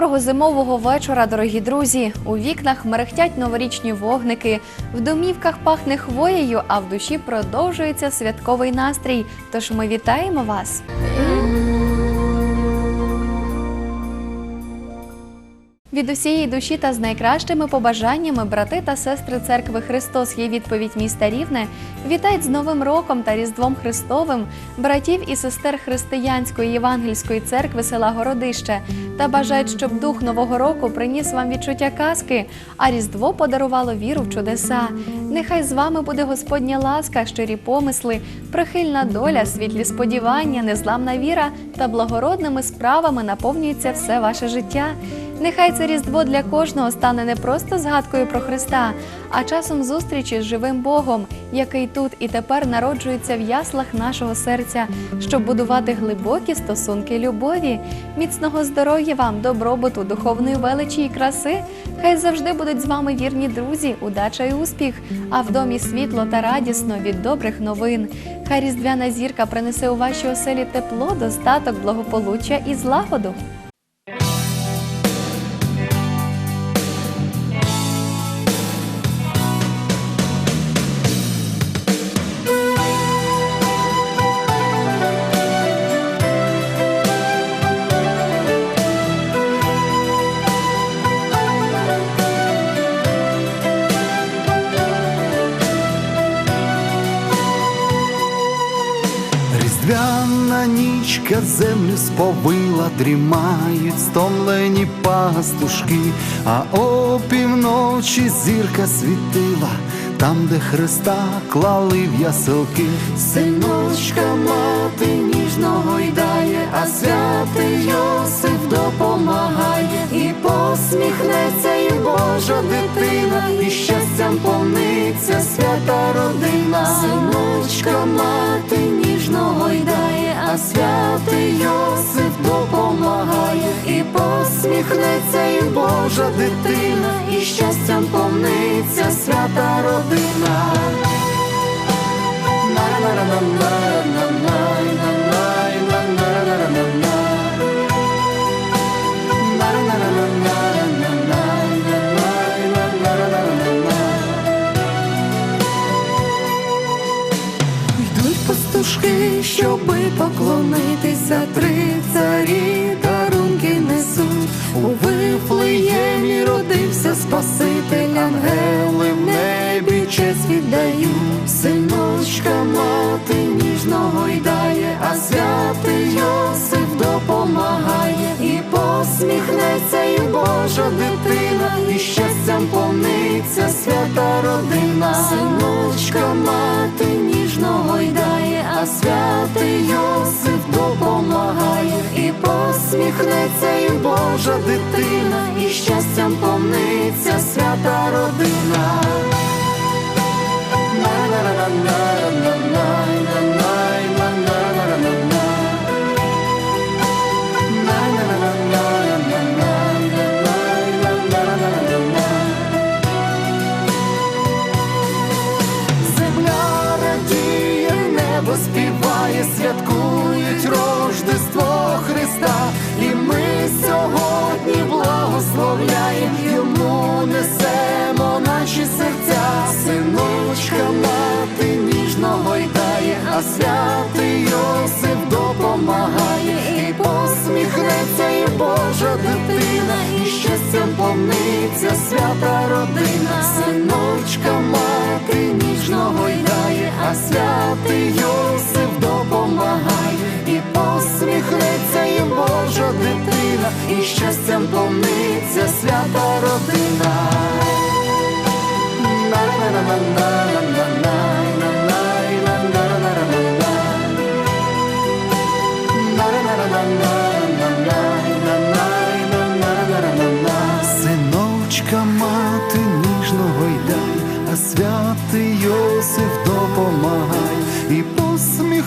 Доброго зимового вечора, дорогі друзі! У вікнах мерехтять новорічні вогники, в домівках пахне хвоєю, а в душі продовжується святковий настрій. Тож ми вітаємо вас! Від усієї душі та з найкращими побажаннями брати та сестри церкви Христос є відповідь міста Рівне. Вітають з Новим роком та Різдвом Христовим братів і сестер Християнської Євангельської церкви села Городище та бажають, щоб дух Нового року приніс вам відчуття казки, а Різдво подарувало віру в чудеса. Нехай з вами буде Господня ласка, щирі помисли, прихильна доля, світлі сподівання, незламна віра та благородними справами наповнюється все ваше життя. Нехай це різдво для кожного стане не просто згадкою про Христа, а часом зустрічі з живим Богом, який тут і тепер народжується в яслах нашого серця, щоб будувати глибокі стосунки любові, міцного здоров'я вам, добробуту, духовної величі і краси. Хай завжди будуть з вами вірні друзі, удача і успіх, а в домі світло та радісно від добрих новин. Хай різдвяна зірка принесе у ваші оселі тепло, достаток, благополуччя і злагоду. Різдвяна нічка землю сповила, дрімають стомлені пастушки, а опівночі зірка світила, там, де Христа клали в яселки. Синочка мати ніжно гойдає, а святий Йосиф допомагає, і посміхнеться і Божа дитина, і щастям повниться а святий Йосиф допомагає, і посміхнеться і Божа дитина, і щастям повниться свята родина. Йдуть пастушки, щоби поклонитися, три царі дарунки несуть. У Вифлеємі родився Спаситель, ангели в небі честь віддають. Синочка мати ніжно гойдає, а святий Йосиф допомагає, і посміхнеться і Божа дитина, святий Йосиф допомагає, і посміхнеться і Божа дитина, і щастям повниться свята родина. Земля радіє, святкують Рождество Христа, і ми сьогодні благословляємо, йому несемо наші серця, синочка мати ніжно гойдає, а святий Йосип допомагає, і посміхнеться і Божа дитина, і щастям повниться свята родина, синочка мати ніжно гойдає, а святий Йосип дитина, і щастям повниться свята родина. Синочка мати ніжно гойдає, а святий Йосиф допомагає,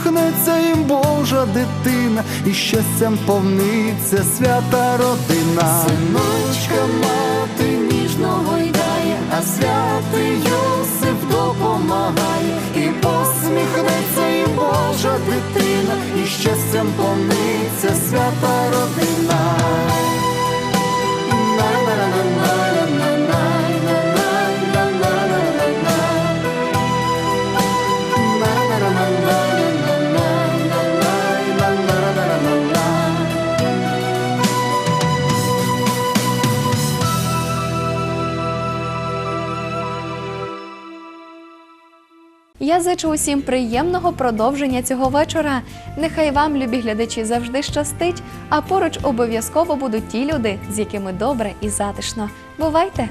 посміхнеться їм Божа дитина, і щастям повниться свята родина. Синочка мати ніжно гойдає, а святий Йосиф допомагає, і посміхнеться їм Божа дитина, і щастям повниться свята родина. Я зичу усім приємного продовження цього вечора. Нехай вам, любі глядачі, завжди щастить, а поруч обов'язково будуть ті люди, з якими добре і затишно. Бувайте!